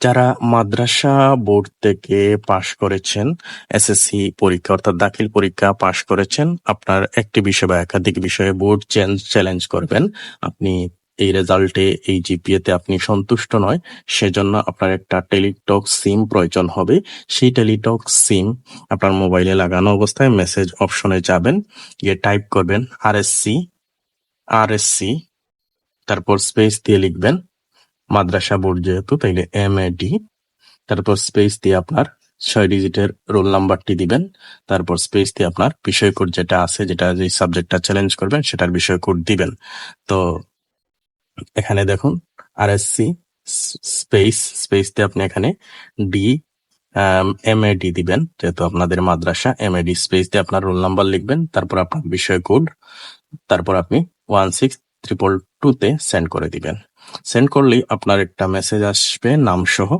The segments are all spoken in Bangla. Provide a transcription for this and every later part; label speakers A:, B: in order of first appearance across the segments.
A: যারা মাদ্রাসা বোর্ড থেকে পাশ করেছেন এসএসসি পরীক্ষা অর্থাৎ দাখিল পরীক্ষা পাশ করেছেন, আপনার একটি বিষয় বা একাধিক বিষয়ে বোর্ড চেঞ্জ চ্যালেঞ্জ করবেন। আপনি এই রেজাল্টে, এই জিপিএ তে আপনি সন্তুষ্ট নয়, সেজন্য আপনার একটা টেলিটক সিম প্রয়োজন হবে। সেই টেলিটক সিম আপনার মোবাইলে লাগানো অবস্থায় মেসেজ অপশনে যাবেন, গিয়ে টাইপ করবেন আরএসসি আরএসসি তারপর স্পেস দিয়ে লিখবেন মাদ্রাসা বোর্ড যেহেতু তাইলে এম এ ডি তারপর স্পেস দিয়ে আপনার ছয় ডিজিটের রোল নাম্বারটি দিবেন। তারপর স্পেস দিয়ে আপনার বিষয় কোড যেটা আছে, যেটা যে সাবজেক্টটা চ্যালেঞ্জ করবেন, সেটার বিষয় কোড দিবেন। তো এখানে দেখুন R S C space space দিয়ে আপনি এখানে ডি এম এ ডি দিবেন। যেহেতু আপনাদের মাদ্রাসা এম এ ডি স্পেস দিয়ে আপনার রোল নাম্বার লিখবেন। তারপর আপনার বিষয় কোড তারপর আপনি ওয়ান সিক্স ট্রিপল টু তে সেন্ড করে দিবেন। সেন্ড করলেই আপনার একটা মেসেজ আসবে নাম সহ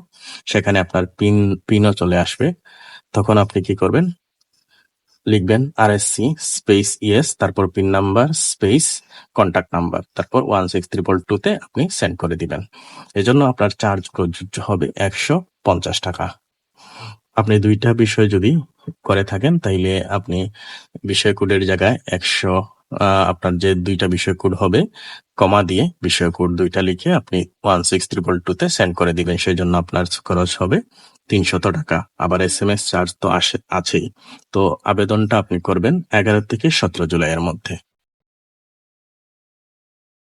A: সেখানে আপনার পিন পিনও চলে আসবে। তখন আপনি কি করবেন? লিখবেন R S C space ES তারপর pin number space contact number তারপর ওয়ান সিক্স ট্রিপল টুতে আপনি সেন্ড করে দিবেন। এজন্য আপনার চার্জ প্রযোজ্য হবে একশো পঞ্চাশ টাকা। আপনি দুইটা বিষয় যদি করে থাকেন, তাইলে আপনি বিষয় কোডের জায়গায় একশো আপনার যে দুইটা বিষয় কোড হবে, কমা দিয়ে বিষয় কোড দুইটা লিখে আপনি ওয়ান সিক্স ত্রিপল টু তে সেন্ড করে দিবেন। সেই জন্য আপনার খরচ হবে তিনশত টাকা। আবার এস এম এস চার্জ তো আসে, আছেই। তো আবেদনটা আপনি করবেন এগারো থেকে সতেরো জুলাইয়ের মধ্যে।